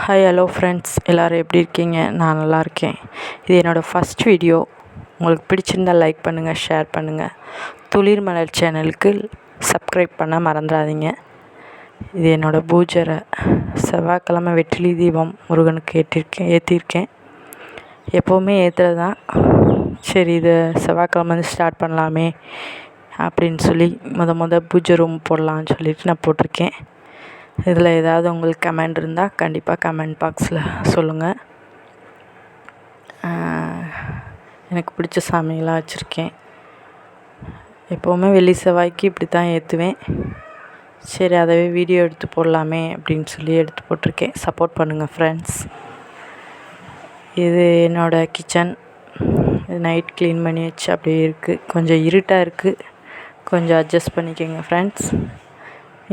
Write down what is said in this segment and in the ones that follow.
Hi hello friends எல்லோரும் எப்படி இருக்கீங்க? நான் நல்லா இருக்கேன். இது என்னோடய ஃபஸ்ட் வீடியோ உங்களுக்கு பிடிச்சிருந்தால் லைக் பண்ணுங்கள் ஷேர் பண்ணுங்கள் துளிர் மலர் சேனலுக்கு சப்ஸ்கிரைப் பண்ண மறந்துடாதீங்க. இது என்னோடய பூஜரை. செவ்வாய்க்கிழமை வெற்றிலி தீபம் முருகனுக்கு ஏற்றிருக்கேன் ஏற்றிருக்கேன் எப்போவுமே ஏற்றுறது தான் சரி இதை செவ்வாய்க்கிழமை வந்து ஸ்டார்ட் பண்ணலாமே அப்படின்னு சொல்லி முத முத பூஜை ரூம் போடலான்னு சொல்லிட்டு நான் போட்டிருக்கேன். இதில் ஏதாவது உங்களுக்கு கமெண்ட் இருந்தால் கண்டிப்பாக கமெண்ட் பாக்ஸில் சொல்லுங்கள் எனக்கு பிடிச்ச சாமியெல்லாம் வச்சுருக்கேன். எப்போவுமே வெள்ளி செவ்வாய்க்கு இப்படி தான் ஏற்றுவேன். சரி அதவே வீடியோ எடுத்து போடலாமே அப்படின்னு சொல்லி எடுத்து போட்டிருக்கேன். சப்போர்ட் பண்ணுங்கள் ஃப்ரெண்ட்ஸ். இது என்னோடய கிச்சன். இது நைட் க்ளீன் பண்ணி வச்சு அப்படியே இருக்குது கொஞ்சம் இருட்டாக இருக்குது கொஞ்சம் அட்ஜஸ்ட் பண்ணிக்கோங்க ஃப்ரெண்ட்ஸ்.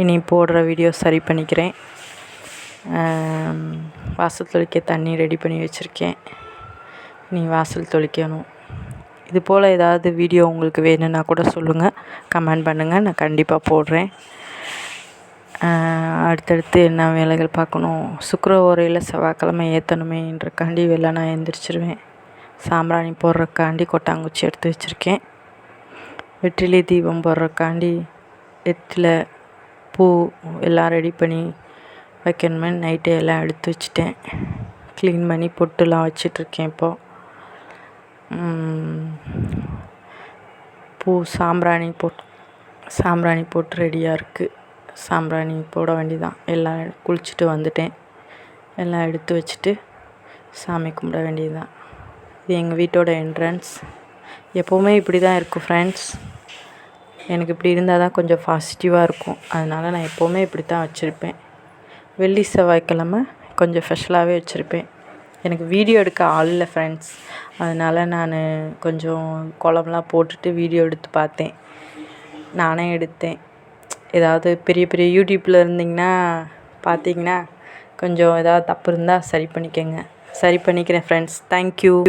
இனி போடுற வீடியோ சரி பண்ணிக்கிறேன். வாசல் தொளிக்க தண்ணி ரெடி பண்ணி வச்சுருக்கேன். நீ வாசல் தொளிக்கணும். இது போல் ஏதாவது வீடியோ உங்களுக்கு வேணும்னா கூட சொல்லுங்கள் கமெண்ட் பண்ணுங்கள் நான் கண்டிப்பாக போடுறேன். அடுத்தடுத்து என்ன வேலைகள் பார்க்கணும்? சுக்கர ஓரையில் செவ்வாய்க்கிழமை ஏற்றணுமேன்றக்காண்டி வெளில நான் எழுந்திரிச்சிருவேன் சாம்பிராணி போடுறக்காண்டி கொட்டாங்குச்சி எடுத்து வச்சுருக்கேன். வெற்றிலை தீபம் போடுறக்காண்டி வெற்றிலை பூ எல்லாம் ரெடி பண்ணி வைக்கணுமே நைட்டே எல்லாம் எடுத்து வச்சுட்டேன். க்ளீன் பண்ணி பொட்டுலாம் வச்சிட்ருக்கேன் இப்போது பூ சாம்பிராணி போட் சாம்பிராணி போட்டு ரெடியாக இருக்குது சாம்பிராணி போட வேண்டிதான். எல்லாம் குளிச்சுட்டு வந்துட்டேன். எல்லாம் எடுத்து வச்சுட்டு சாமி கும்பிட வேண்டியது தான் இது எங்கள் வீட்டோட என்ட்ரன்ஸ் எப்போவுமே இப்படி தான் இருக்கும் ஃப்ரெண்ட்ஸ் எனக்கு இப்படி இருந்தால் தான் கொஞ்சம் பாசிட்டிவாக இருக்கும். அதனால் நான் எப்போவுமே இப்படி தான் வச்சுருப்பேன். வெள்ளி செவ்வாய்க்கிழம கொஞ்சம் ஸ்பெஷலாகவே வச்சுருப்பேன். எனக்கு வீடியோ எடுக்க ஆள் இல்லை ஃப்ரெண்ட்ஸ் அதனால் நான் கொஞ்சம் கோலம்லாம் போட்டுட்டு வீடியோ எடுத்து பார்த்தேன். நானே எடுத்தேன். ஏதாவது பெரிய பெரிய யூடியூப்பில் இருந்தீங்கன்னா பார்த்தீங்கன்னா கொஞ்சம் ஏதாவது தப்பு இருந்தால் சரி பண்ணிக்கோங்க. சரி பண்ணிக்கிறேன் ஃப்ரெண்ட்ஸ் தேங்க்யூ